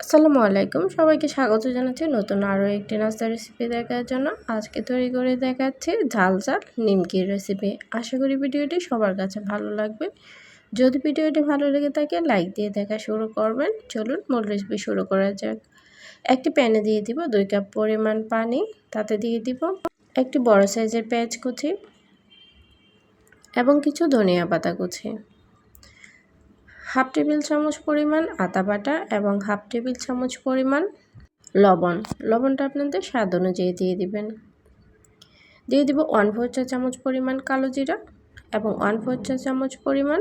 আসসালামু আলাইকুম। সবাইকে স্বাগত জানাচ্ছি নতুন আরও একটি নাস্তার রেসিপি দেখার জন্য। আজকে তৈরি করে দেখাচ্ছি ঝাল ঝাল নিমকির রেসিপি আশা করি ভিডিওটি সবার কাছে ভালো লাগবে। যদি ভিডিওটি ভালো লেগে থাকে লাইক দিয়ে দেখা শুরু করবেন। চলুন মূল রেসিপি শুরু করা যাক। একটি প্যানে দিয়ে দিব দুই কাপ পরিমাণ পানি। তাতে দিয়ে দিব একটি বড় সাইজের পেঁয়াজ কুচি এবং কিছু ধনিয়া পাতা কুচি। হাফ টেবিল চামচ পরিমাণ আদা বাটা এবং হাফ টেবিল চামচ পরিমাণ লবণ। লবণটা আপনাদের স্বাদ অনুযায়ী দিয়ে দিবেন। দিয়ে দিব ওয়ান ফোর চা চামচ পরিমাণ কালো জিরা এবং ওয়ান ফোর চা চামচ পরিমাণ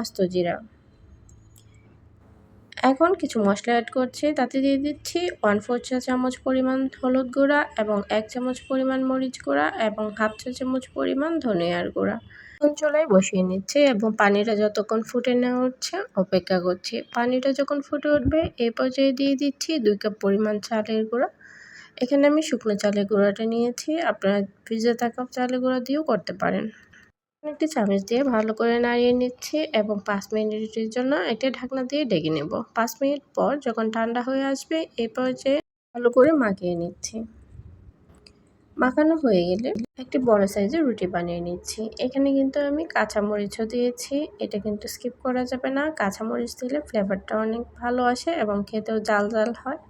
আস্ত জিরা। এখন কিছু মশলা অ্যাড করছি, তাতে দিয়ে দিচ্ছি ওয়ান ফোর চা চামচ পরিমাণ হলুদ গুঁড়া এবং এক চামচ পরিমাণ মরিচ গুঁড়া এবং হাফ চা চামচ পরিমাণ ধনিয়ার গুঁড়া। চুলায় বসিয়ে নিচ্ছি এবং পানিটা যতক্ষণ ফুটে নেওয়া উঠছে অপেক্ষা করছি। পানিটা যখন ফুটে উঠবে এই পর্যায়ে দিয়ে দিচ্ছি দুই কাপ পরিমাণ চালের গুঁড়া। এখানে আমি শুকনো চালের গুঁড়াটা নিয়েছি। আপনারা ফ্রিজে থাকা চালের গুঁড়া দিয়েও করতে পারেন। একটি চামচ দিয়ে ভালো করে নাড়িয়ে নিচ্ছি এবং পাঁচ মিনিটের জন্য একটি ঢাকনা দিয়ে ডেকে নেব। পাঁচ মিনিট পর যখন ঠান্ডা হয়ে আসবে এই পর্যায়ে ভালো করে মাখিয়ে নিচ্ছি। মাখানো হয়ে গেলে একটি বড় সাইজের রুটি বানিয়ে নিচ্ছি। এখানে কিন্তু আমি কাঁচামরিচও দিয়েছি। এটা কিন্তু স্কিপ করা যাবে না। কাঁচামরিচ দিলে ফ্লেভারটা অনেক ভালো আসে এবং খেতেও জাল জাল হয়।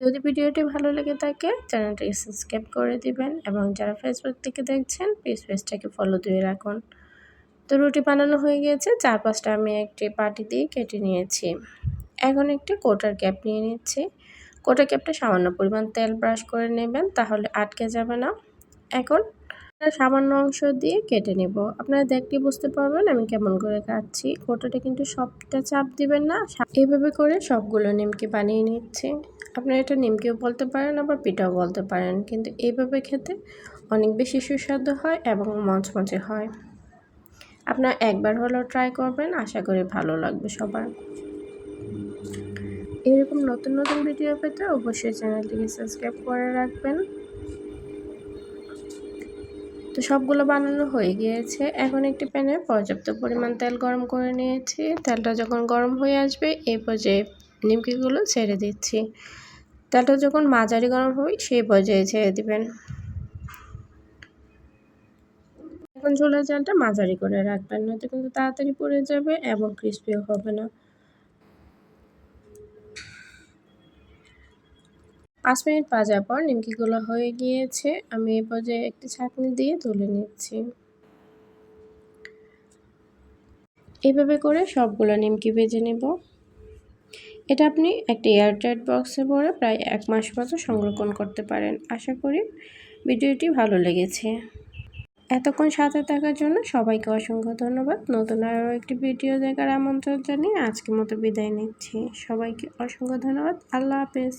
যদি ভিডিওটি ভালো লেগে থাকে, চ্যানেলটাকে সাবস্ক্রাইব করে দিবেন এবং যারা ফেসবুক থেকে দেখছেন পেজ পেজটাকে ফলো দিয়ে রাখুন। তো রুটি বানানো হয়ে গিয়েছে চার পাঁচটা আমি একটি পাটি দিয়ে কেটে নিয়েছি। এখন একটি কোটার ক্যাপ নিয়ে নিচ্ছি। কোটা ক্যাপটা সামান্য পরিমাণ তেল ব্রাশ করে নেবেন, তাহলে আটকে যাবে না। এখন সামান্য অংশ দিয়ে কেটে নেব। আপনারা দেখলে বুঝতে পারবেন আমি কেমন করে কাটছি। কোটাটা কিন্তু সবটা চাপ দিবেন না। এইভাবে করে সবগুলো নিমকি বানিয়ে নিচ্ছি। আপনারা এটা নিমকিও বলতে পারেন, আবার পিঠাও বলতে পারেন। কিন্তু এইভাবে খেতে অনেক বেশি সুস্বাদু হয় এবং মচমচে হয়। আপনারা একবার হলেও ট্রাই করবেন। আশা করি ভালো লাগবে সবার। এরকম নতুন নতুন ভিডিও পেতে অবশ্যই চ্যানেলটিকে সাবস্ক্রাইব করে রাখবেন। তো সবগুলো বানানো হয়ে গিয়েছে। এখন একটি প্যানে পর্যাপ্ত পরিমাণ তেল গরম করে নিয়েছি। তেলটা যখন গরম হয়ে আসবে, এই পর্যায়ে নিমকিগুলো ছেড়ে দিচ্ছি। তেলটা যখন মাঝারি গরম হবে, সেই পর্যায়ে ছেড়ে দিবেন। এখন চুলার জালটা মাঝারি করে রাখবেন, নয়তো কিন্তু তাড়াতাড়ি পড়ে যাবে এবং ক্রিস্পিও হবে না। পাঁচ মিনিট ভাজার পর নিমকিগুলো হয়ে গিয়েছে, আমি এই পর্যায়ে একটি ছাঁকনি দিয়ে তুলে নিচ্ছি। এইভাবে করে সবগুলো নিমকি ভেজে নেব। এটা আপনি একটা এয়ারটাইট বক্সে ভরে প্রায় এক মাস মতো সংরক্ষণ করতে পারেন। আশা করি ভিডিওটি ভালো লেগেছে। এতক্ষণ সাথে থাকার জন্য সবাইকে অসংখ্য ধন্যবাদ। নতুন আরও একটি ভিডিও দেখার আমন্ত্রণ জানিয়ে আজকের মতো বিদায় নিচ্ছি। সবাইকে অসংখ্য ধন্যবাদ। আল্লাহ হাফেজ।